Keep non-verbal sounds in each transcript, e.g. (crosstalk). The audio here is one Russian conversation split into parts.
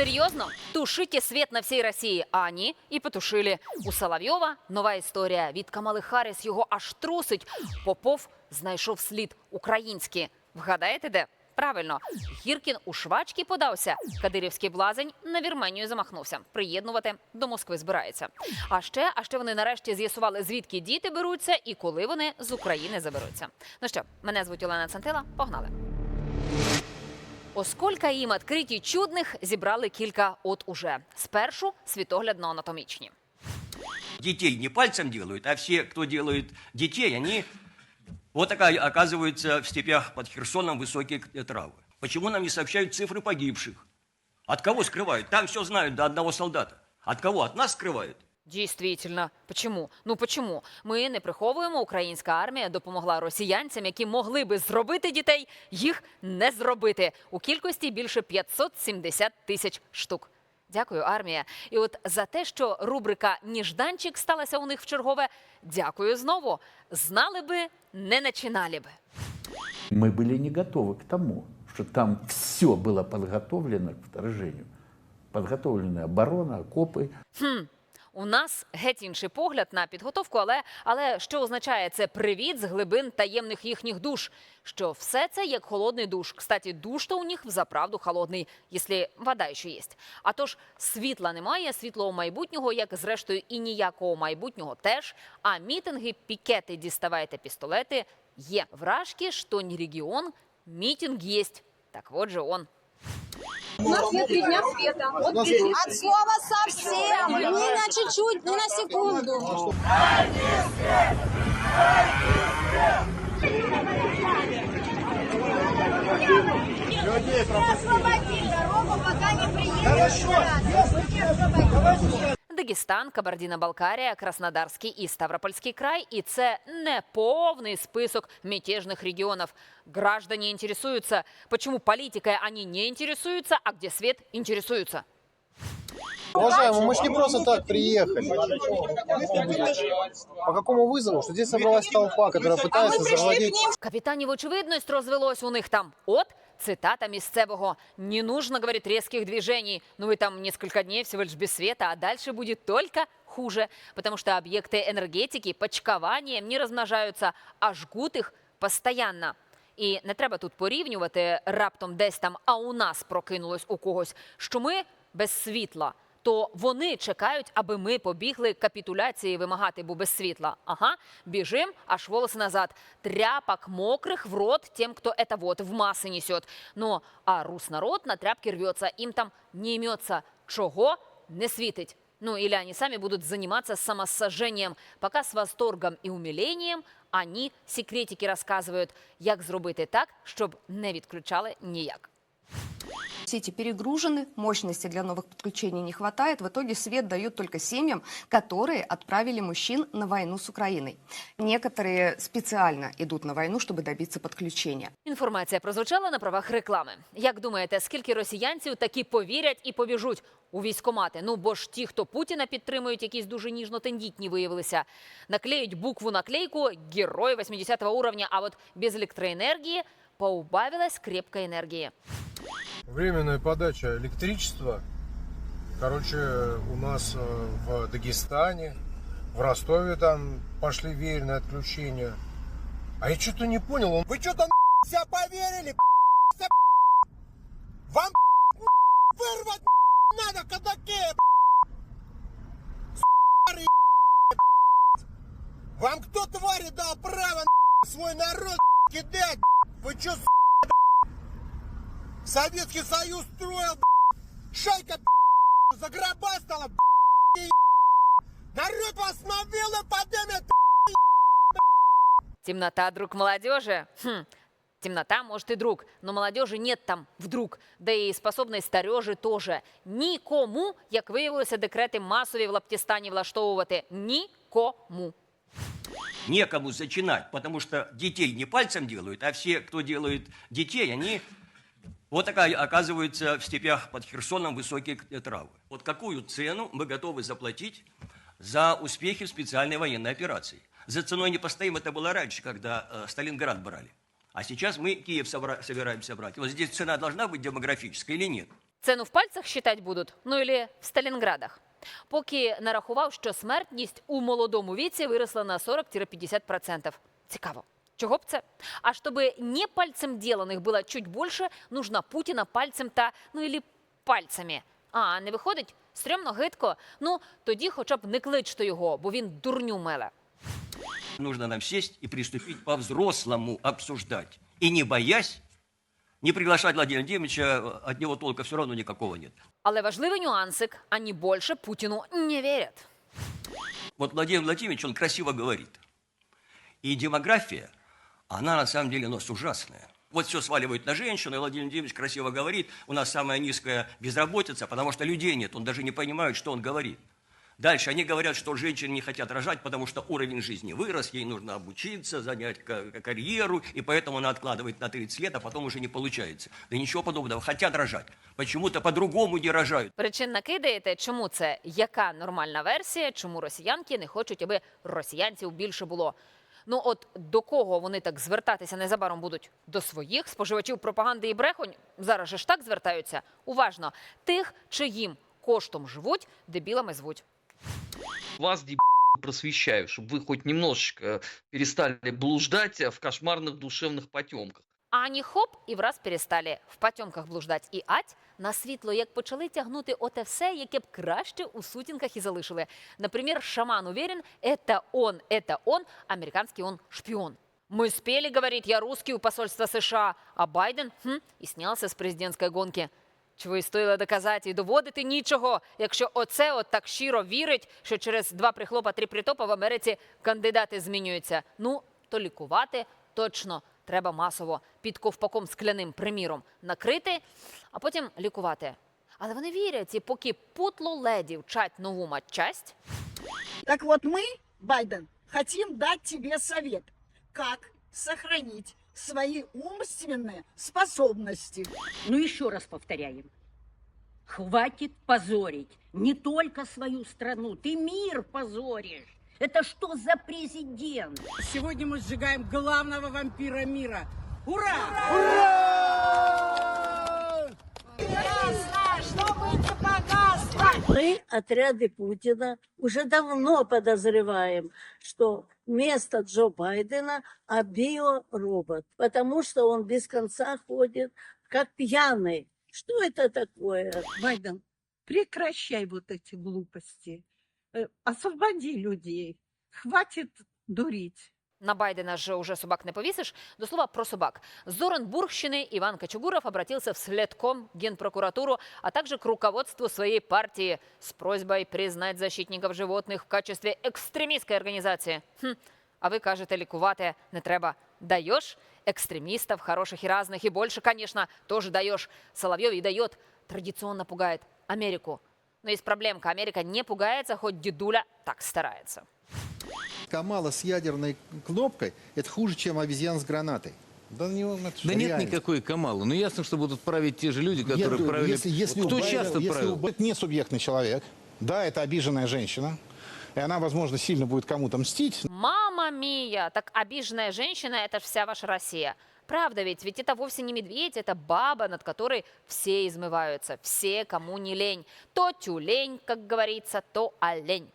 Серьезно? Тушите свет на всій Росії. А они і потушили. У Соловйова нова історія. Від Камали Харріс його аж трусить. Попов знайшов слід український. Вгадаєте де? Правильно, Гіркін у швачки подався. Кадирівський блазень на Вірменію замахнувся. Приєднувати до Москви збирається. А ще, а ще вони нарешті з'ясували, звідки діти беруться і коли вони з України заберуться. Ну що, мене звуть Олена Цантила. Погнали. Оскільки їм відкриті чудних зібрали кілька от уже. Спершу світоглядно-анатомічні. детей не пальцем делают, а все, кто делает детей, они вот такая оказываются в степях под Херсоном высокие к- травы. Почему нам не сообщают цифры погибших? От кого скрывают? Там все знают до одного солдата. От кого? От нас скрывают? Дійсно. Почому? Ну почому? Ми не приховуємо, українська армія допомогла росіянцям, які могли би зробити дітей, їх не зробити у кількості більше 570 тисяч штук. Дякую, армія. І от за те, що рубрика Ніжданчик сталася у них в чергове. Дякую знову. Знали би, не начинали би. Мы были не готовы к тому, что там все было подготовлено к вторжению. Подготовлена оборона, окопы. У нас геть інший погляд на підготовку, але, але що означає це привіт з глибин таємних їхніх душ? Що все це як холодний душ. Кстати, душ то у них взаправду холодний, якщо вода ще є. А тож світла немає, світлого майбутнього, як зрештою і ніякого майбутнього теж. А мітинги, пікети, діставайте пістолети є. Вражки, що не регіон, мітинг є. Так от же он. У нас нет три дня света. Вот. От слова совсем, ни на чуть-чуть, ни на секунду. Освободи дорогу, пока не приедет. Дагестан, Кабардіна-Балкарія, Краснодарський і Ставропольський край. І це не повний список мятежных регионов. Граждане интересуются, почему политикой они не интересуются, а где свет интересуются. Уважаемый, мы же не просто так приехали. По какому вызову? Что здесь собралась толпа, которая пытается завладеть... Капітанів очевидність розвелось у них там. От цитата місцевого. «Не нужно, говорит, резких движений. Ну вы там несколько дней всего лишь без света, а дальше будет только хуже. Потому что объекты энергетики почкованием не размножаются, а жгут их постоянно. І не треба тут порівнювати раптом десь там, а у нас прокинулось у когось, що ми без світла. То вони чекають, аби ми побігли капітуляції вимагати, бо без світла. Ага, біжим, аж волоси назад. Тряпок мокрих в рот тем, кто это вот в массы несет. Ну, а рус народ на тряпки рвется, им там не имется. Чого не світить. Ну, или они сами будут заниматься самосожжением, пока с восторгом и умилением они секретики рассказывают, як зробити так, щоб не відключали ніяк. Сети перегружены, мощности для новых подключений не хватает. В итоге свет дают только семьям, которые отправили мужчин на войну с Украиной. Некоторые специально идут на войну, чтобы добиться подключения. Інформація прозвучала на правах реклами. Як думаєте, скільки росіянців таки повірять і побіжуть у військомати? Ну бо ж ті, хто Путіна підтримують, якісь дуже ніжно-тендітні виявилися. Наклеють букву наклейку «Герой 80-го уровня», а от без електроенергії поубавилась крепкой енергії. Временная подача электричества. Короче, у нас э, в Дагестане, в Ростове там пошли веерные отключения. А я что-то не понял. он- Вы что там вся поверили? Вам Вы что, Советский Союз строил, б***ь. шайка б***ь, загробастала, б***ь, и народ вас мовил и подымет, Темнота, друг молодежи? Хм, темнота, может, и друг, но молодежи нет там вдруг. Да і способної старежі теж. Нікому, як виявилося, декрети масові в Лаптістані влаштовувати. Нікому. Некому зачинать, потому что детей не пальцем делают, а все, кто делает детей, они вот такая оказываются в степях под Херсоном высокие к- травы. Вот какую цену мы готовы заплатить за успехи в специальной военной операции? За ценой не постоим, это было раньше, когда э, Сталинград брали. А сейчас мы Киев собра- собираемся брать. Вот здесь цена должна быть демографическая или нет? Цену в пальцах считать будуть, ну или в Сталінградах. Поки нарахував, що смертність у молодому віці виросла на 40-50%. Цікаво. Чого б це? А чтобы не пальцем деланных было чуть больше, нужно Путіна пальцем та, ну или пальцями. А, не виходить? Стрьомно, гидко? Ну, тоді хоча б не кличте його, бо він дурню меле. Нужно нам сесть и приступить по-взрослому обсуждать. И не боясь, не приглашать Владимира Владимировича, от него толка все равно никакого нет. Але важливий нюансик, ані більше Путіну не вірять. Вот Владимир Владимирович, он красиво говорит. И демография, она на самом деле у нас ужасная. Вот все сваливают на женщину, и Владимир Владимирович красиво говорит, у нас самая низкая безработица, потому что людей нет, он даже не понимает, что он говорит. Дальше они говорят, что женщины не хотят рожать, потому что уровень жизни вырос, ей нужно обучиться, занять ка- карьеру, и поэтому она откладывает на 30 лет, а потом уже не получается. Да ничего подобного, хотят рожать. Почему-то по-другому не рожают. Причин накидаєте, чому це? Яка нормальна версія? Чому росіянки не хочуть, аби росіянців більше було? Ну от до кого вони так звертатися незабаром будуть? До своїх споживачів пропаганди і брехонь? Зараз же ж так звертаються. Уважно, тих, чиїм коштом живуть, дебілами звуть. вас, дебилы, просвещаю, чтобы вы хоть немножечко перестали блуждать в кошмарных душевных потемках. А ані хоп, і враз перестали в потьомках блуждать. І ать на світло, як почали тягнути оте все, яке б краще у сутінках і залишили. Наприклад, шаман уверен, это он, это он, американский он шпион. Мы спели, говорит, я русский у посольства США, а Байден хм, і снялся з президентської гонки. Чого і стоїло доказати і доводити нічого, якщо оце от так щиро вірить, що через два прихлопа, три притопа в Америці кандидати змінюються. Ну, то лікувати точно треба масово під ковпаком скляним, приміром, накрити, а потім лікувати. Але вони вірять, і поки путло леді вчать нову матчасть, Так вот мы, Байден, хотим дать тебе совет, как сохранить свои умственные способности. Ну еще раз повторяем. Хватит позорить не только свою страну, ты мир позоришь. Это что за президент? Сегодня мы сжигаем главного вампира мира. Ура! Мы, отряды Путина, уже давно подозреваем, что вместо Джо Байдена а биоробот, потому что он без конца ходит как пьяный. Что это такое? Байден, прекращай вот эти глупости. Э, Освободи людей. Хватит дурить. На Байдена же уже собак не повесишь. До слова про собак. С Зоренбургщины Иван Кочугуров обратился в следком, Генпрокуратуру, а также к руководству своей партии с просьбой признать защитников животных в качестве экстремистской организации. Хм, а ви кажете, лікувати не треба. Даешь экстремистов, хороших и разных, и больше, конечно, тоже даешь. Соловьев и дает, традиционно пугает Америку. Но есть проблемка, Америка не пугается, хоть дедуля так старается. Камала с ядерной кнопкой – это хуже, чем обезьян с гранатой. Да, не, это ж Да нет реальность. никакой Камалы. Ну ясно, что будут править те же люди, которые Нет, правили. Если, если Кто Байдена- часто если правил? у Бай- Это не субъектный человек. Да, это обиженная женщина. И она, возможно, сильно будет кому-то мстить. Мама мия, так обиженная женщина – это ж вся ваша Россия. Правда ведь, ведь это вовсе не медведь, это баба, над которой все измываются, все, кому не лень. То тюлень, как говорится, то олень.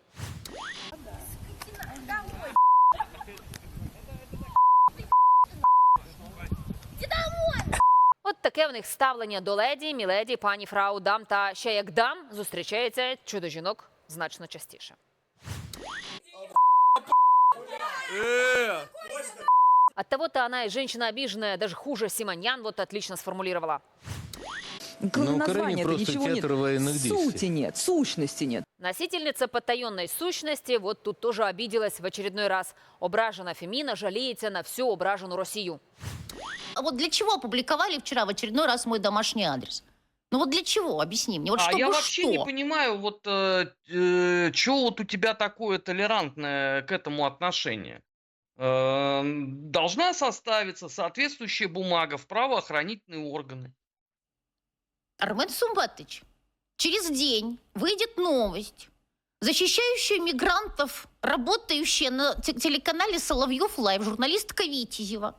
Таке в них ставлення до леді, міледі, пані фрау, дам та ще як дам зустрічається чудо жінок значно частіше. От того-то она и женщина обиженная, даже хуже Симоньян вот отлично сформулировала. Кроме Ну, названия просто театр военных действий. нет, сущности нет. Носительница потаенной сущности вот тут тоже обиделась в очередной раз. Ображена Фемина жалеется на всю ображенную Россию. А вот для чего опубликовали вчера в очередной раз мой домашний адрес? Ну вот для чего? Объясни мне. Вот а чтобы я вообще не что? понимаю, вот э, что вот у тебя такое толерантное к этому отношение? Э, должна составиться соответствующая бумага в правоохранительные органы. Армен Сумбатыч, через день выйдет новость, защищающая мигрантов, работающая на те- телеканале Соловьев Лайв, журналистка Витязева,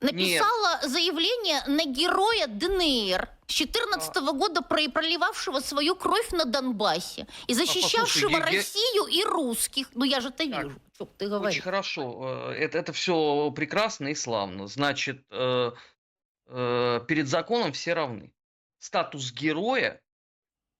написала заявление на героя ДНР с 14 года про- проливавшего свою кровь на Донбассе и защищавшего послушай, я- я- Россию и русских. Ну я же это Так, вижу. Что ты Очень говоришь? хорошо. Э, Это, это все прекрасно и славно. Значит, э, э, перед законом все равны. Статус героя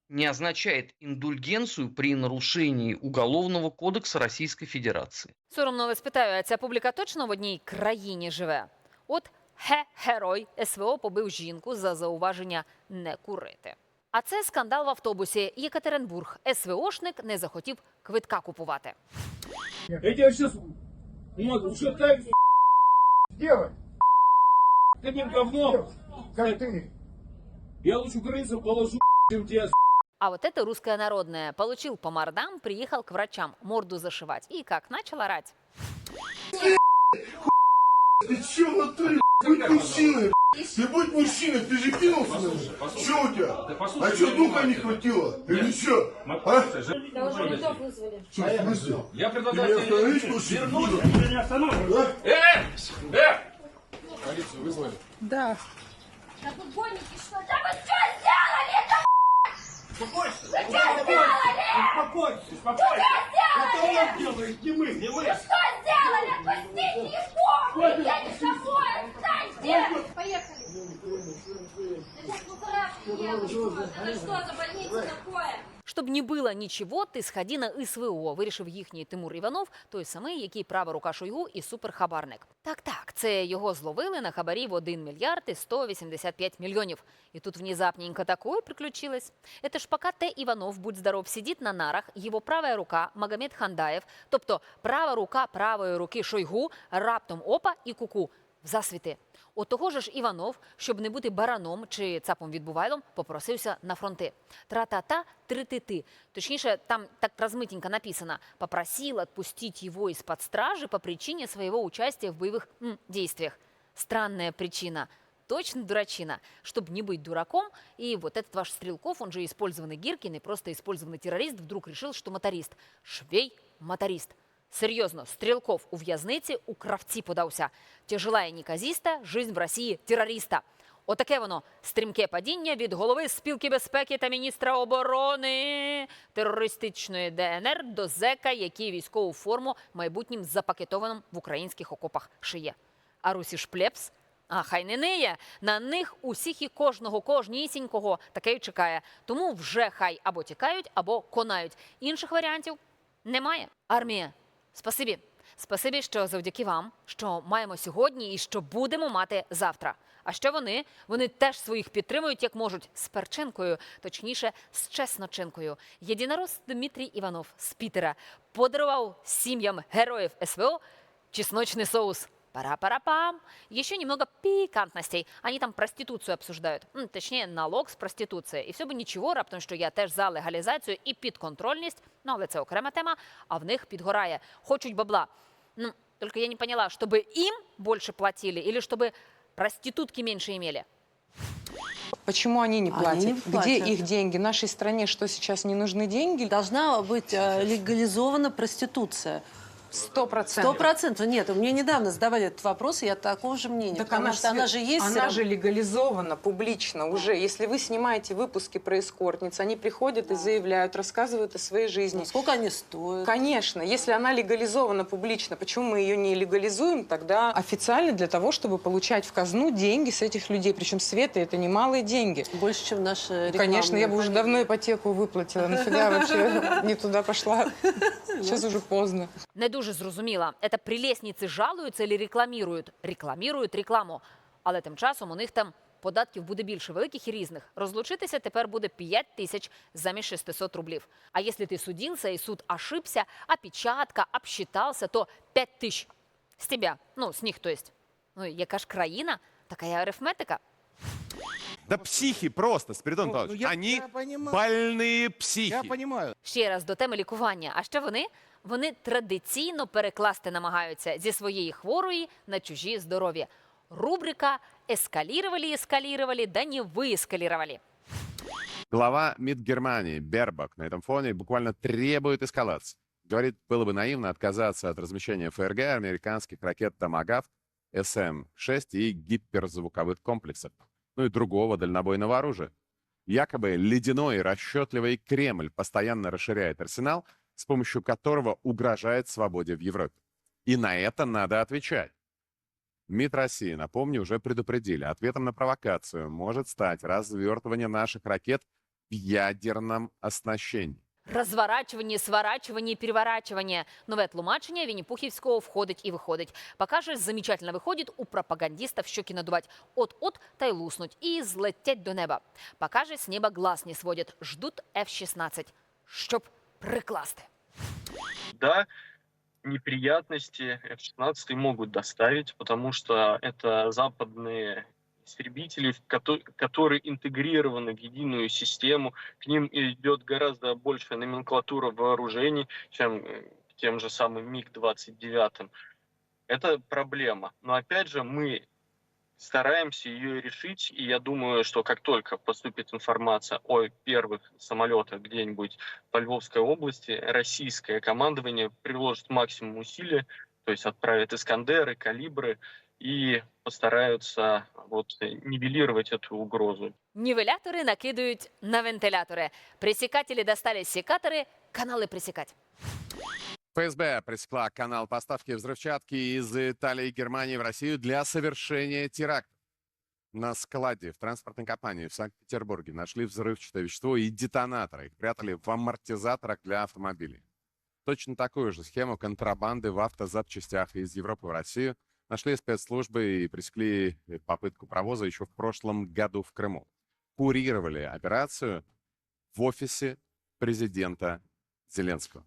не означает индульгенцию при нарушении Уголовного кодекса Российской Федерации. Соромно вас питаю, а ця публіка точно в одній країні живе? От ге-герой СВО побив жінку за зауваження не курити. А це скандал в автобусі. Єкатеринбург. СВОшник не захотів квитка купувати. Я тебя сейчас... Вот, что ты делать? Ты мне говно. Как ты? Я лучше украинцев положу, чем тебя, А вот это русское народное. Получил по мордам, приехал к врачам морду зашивать. И как начал орать. Ты че в натуре? Будь мужчиной, ты будь мужчиной, ты же кинулся на меня. Че у тебя? А что духа не хватило? Или что? А? Что, в смысле? Я Ты меня остановить? Ты меня останавливаешь. Э! Э! Полицию вызвали? Да. Успокойся! Успокойся! Успокойся! Это он делает, не мы, не мы! Что сделали? Отпустите его! Я не собой! Отстаньте! Поехали! Это что за больница такое? Щоб не було нічого, ти сходи на СВО, вирішив їхній Тимур Іванов, той самий, який права рука Шойгу і суперхабарник. Так, так, це його зловили на хабарі в 1 мільярд і 185 мільйонів. І тут внезапненько такое приключилось. Это ж пока Т. Иванов, будь здоров, сидит на нарах, его правая рука Магомед Хандаєв, тобто права рука правої руки Шойгу, раптом опа і куку в засвіти. От того ж Іванов, щоб не бути бараном чи цапом відбувайлом, попросився на фронти. Тра-та-та, три-ти-ти. Точніше, там так размытенько написано «попросил отпустить его из-под стражи по причине своего участия в боевых м, действиях». Странная причина. Точно дурачина. Чтобы не быть дураком, и вот этот ваш Стрелков, он же использованный Гиркин и просто использованный террорист, вдруг решил, что моторист. Швей – моторист. Серйозно, Стрілков у в'язниці у кравці подався. Тяжела і неказіста, жизнь в Росії терориста. Отаке воно стрімке падіння від голови спілки безпеки та міністра оборони терористичної ДНР до зека, який військову форму майбутнім запакетованим в українських окопах шиє. А Русі ж плебс? А хай не ниє. На них усіх і кожного, кожнісінького таке й чекає. Тому вже хай або тікають, або конають. Інших варіантів немає. Армія, спасибі. Спасибі, що завдяки вам, що маємо сьогодні і що будемо мати завтра. А що вони? Вони теж своїх підтримують як можуть з перчинкою, точніше, з чесночинкою. Єдинорос Дмитрій Іванов з Пітера подарував сім'ям героїв СВО чесночний соус. Пара-пара-пам. Еще немного пикантностей. Они там проституцию обсуждают. М, точнее, налог з проституції. І все би нічого, раптом, що я теж за легалізацію і підконтрольність. Ну, але це окрема тема. А в них підгорає. Хочуть бабла. Ну, только я не поняла, чтобы им больше платили или чтобы проститутки меньше имели. Почему они не Они платят? не Где платят. их деньги? Нашей стране что сейчас не нужны деньги? Должна быть э, легализована проституция. Сто Сто процентов. процентов. Нет, мне недавно задавали этот вопрос, и я такого же мнения. Так потому она, что она же есть. Она же легализована публично уже. Если вы снимаете выпуски про эскортниц, они приходят и заявляют, рассказывают о своей жизни. Сколько они стоят? Конечно, если она легализована публично, почему мы ее не легализуем тогда официально для того, чтобы получать в казну деньги с этих людей? Причем Света это немалые деньги. Больше, чем наши Конечно, я бы уже давно ипотеку выплатила. (laughs) Нафига вообще не туда пошла? (laughs) Сейчас уже поздно. Дуже зрозуміла, це прелесниці жалуються чи рекламірують? Рекламірують рекламу. Але тим часом у них там податків буде більше великих і різних. Розлучитися тепер буде 5 тисяч замість 600 рублів. А якщо ти судився і суд ошибся, опечатка, обсчитався, то 5 тисяч з тебе. Ну, з них, то есть. Ну, яка ж країна, така і арифметика. Да психи просто, Спиридон Ну, Павлович. ну, я- Они я понимаю. больные психи. Я понимаю. Ще раз до теми лікування. А що вони? Вони традиційно перекласти намагаються зі своєї хворої на чужі здоров'я. Рубрика «Ескалировали, ескалировали, да не выэскалировали». Глава МИД Германии Бербак на этом фоне буквально требует эскалации. Говорит, было бы наивно отказаться от размещения ФРГ американских ракет «Томагавк» СМ-6 и гиперзвуковых комплексов, ну и другого дальнобойного оружия. Якобы ледяной и расчетливый Кремль постоянно расширяет арсенал, с помощью которого угрожает свободе в Европе. И на это надо отвечать. МИД России, напомню, уже предупредили, ответом на провокацию может стать развертывание наших ракет в ядерном оснащенні. Розворачування, сворачування, переворачування. Нове тлумачення Вінні-Пухівського входить і виходить. Пока же замечательно виходить у пропагандистов щеки надувать от-от та й луснуть і злетять до неба. Пока же с неба глаз не сводят, ждут F-16, щоб прикласти. Да, неприятности F-16 могут доставить, потому что это западные истребители, которые интегрированы в единую систему. К ним идет гораздо большая номенклатура вооружений, чем э, к тем же самым МиГ-29. Это проблема. Но опять же, мы стараемся ее решить, и я думаю, что как только поступит информация о первых самолетах где-нибудь по Львовской области, российское командование приложит максимум усилий, то есть отправит Искандеры, Калибры и постараются вот э, нивелировать эту угрозу. Нівелятори накидують на вентилятори. Пресікателі достали секатори, канали пресікать. ФСБ пресекла канал поставки взрывчатки из Италии и Германии в Россию для совершения теракта. На складе в транспортной компании в Санкт-Петербурге нашли взрывчатое вещество и детонаторы. Их прятали в амортизаторах для автомобилей. Точно такую же схему контрабанды в автозапчастях из Европы в Россию нашли спецслужбы и пресекли попытку провоза еще в прошлом году в Крыму. Курировали операцию в офисе президента Зеленского.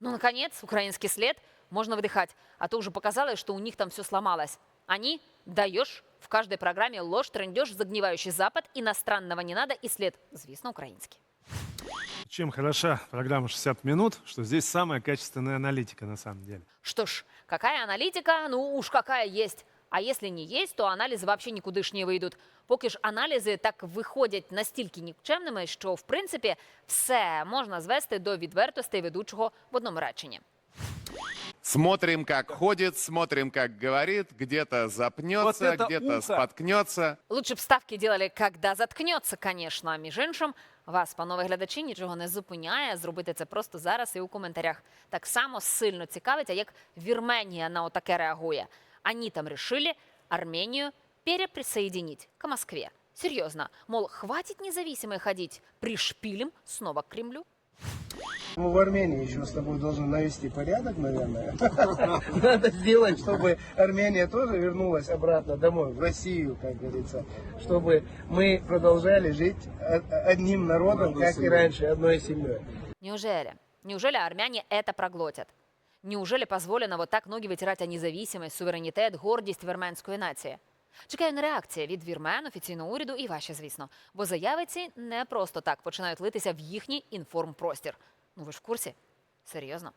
Ну, наконец, украинский след можно выдыхать, а то уже показалось, что у них там все сломалось. Они даешь в каждой программе ложь, трендеж, загнивающий Запад, иностранного не надо и след, звісно, украинский. Чем хороша программа «60 минут», что здесь самая качественная аналитика на самом деле. Что ж, какая аналитика? Ну уж какая есть. А если не есть, то аналізи вообще нікудишні вийдуть. Поки ж аналізи так виходять настільки нікчемними, що в принципі все можна звести до відвертостей ведучого в одному реченні. Смотрим, как ходит, смотрим, как говорит, где-то запнется, Вот это где-то ухо. споткнется. Лучше б ставки делали, когда заткнеться, конечно. А між іншим, вас, панове глядачі, нічого не зупиняє зробити це просто зараз і у коментарях. Так само сильно цікавить, а як Вірменія на отаке реагує. Они там решили Армению переприсоединить к Москве. Серьезно. Мол, хватит независимой ходить. Пришпилим снова к Кремлю. Мы в Армении еще с тобой должны навести порядок, наверное. (laughs) Надо сделать, чтобы Армения тоже вернулась обратно домой, в Россию, как говорится. Чтобы мы продолжали жить одним народом, как и раньше, одной семьей. Неужели? Неужели армяне это проглотят? Неужели позволено вот так ноги витирати о суверенітет, гордість вірменської нації? Чекаю на реакції від вірмен, офіційного уряду і ваші, звісно. Бо заяви ці не просто так починають литися в їхній інформпростір. Ну ви ж в курсі? Серйозно?